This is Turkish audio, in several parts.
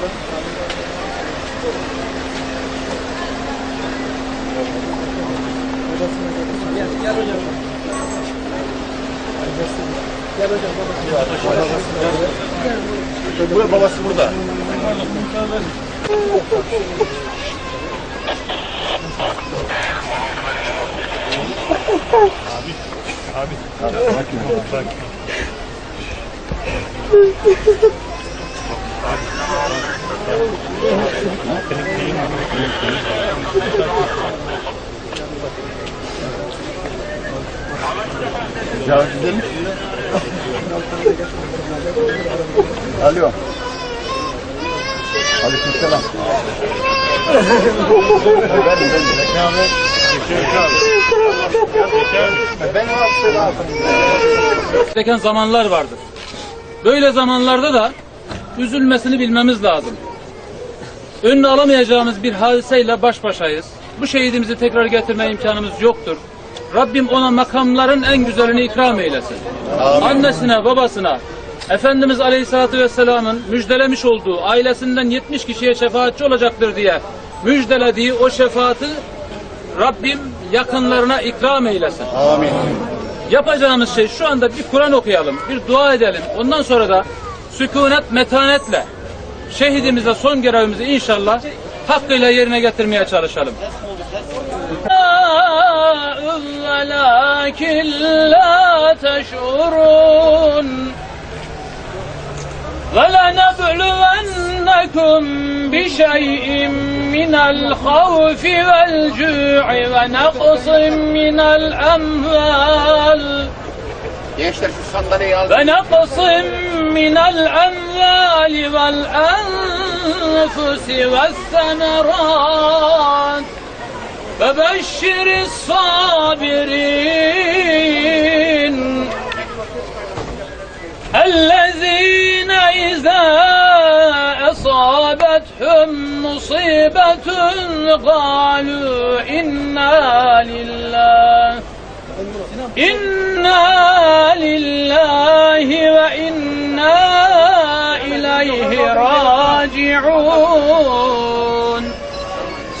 Gel, gel hocam. Gel hocam babası. Ya, babası. Gel. Buraya babası burada. Abi, abi, sakin ol, sakin ol. Cevap gidelim. Alo. Aleykümselam. benim benim. Ben gereken zamanlar vardır. Böyle zamanlarda da üzülmesini bilmemiz lazım. Önünü alamayacağımız bir hadiseyle baş başayız. Bu şehidimizi tekrar getirme imkanımız yoktur. Rabbim ona makamların en güzelini ikram eylesin. Annesine, babasına, Efendimiz Aleyhisselatü Vesselam'ın müjdelemiş olduğu ailesinden 70 kişiye şefaatçi olacaktır diye müjdelediği o şefaati Rabbim yakınlarına ikram eylesin. Amin. Yapacağımız şey şu anda bir Kur'an okuyalım, bir dua edelim. Ondan sonra da sükunet, metanetle şehidimize son görevimizi inşallah hakkıyla yerine getirmeye çalışalım. ولكن لا تشعرون ولنبلونكم بشيء من الخوف والجوع ونقص من الأموال Gençler şu sandalyeyi al. ونقص من الأموال والأنفس والثمرات فبشر الصابرين الذين إذا أصابتهم مصيبة قالوا إنا لله إنا لله وإنا إليه راجعون.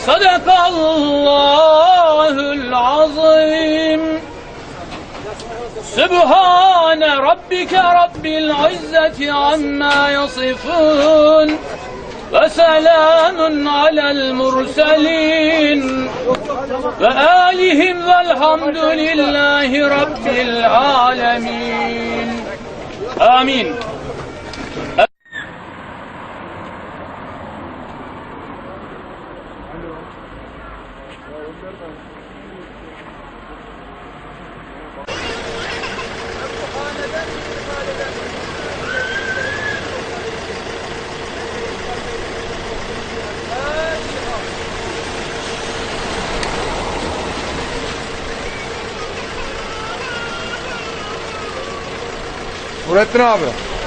صدق الله العظيم. سبحان ربك رب العزة عما يصفون. وسلام على المرسلين. وآلهم والحمد لله رب العالمين. آمين. Nurettin abi.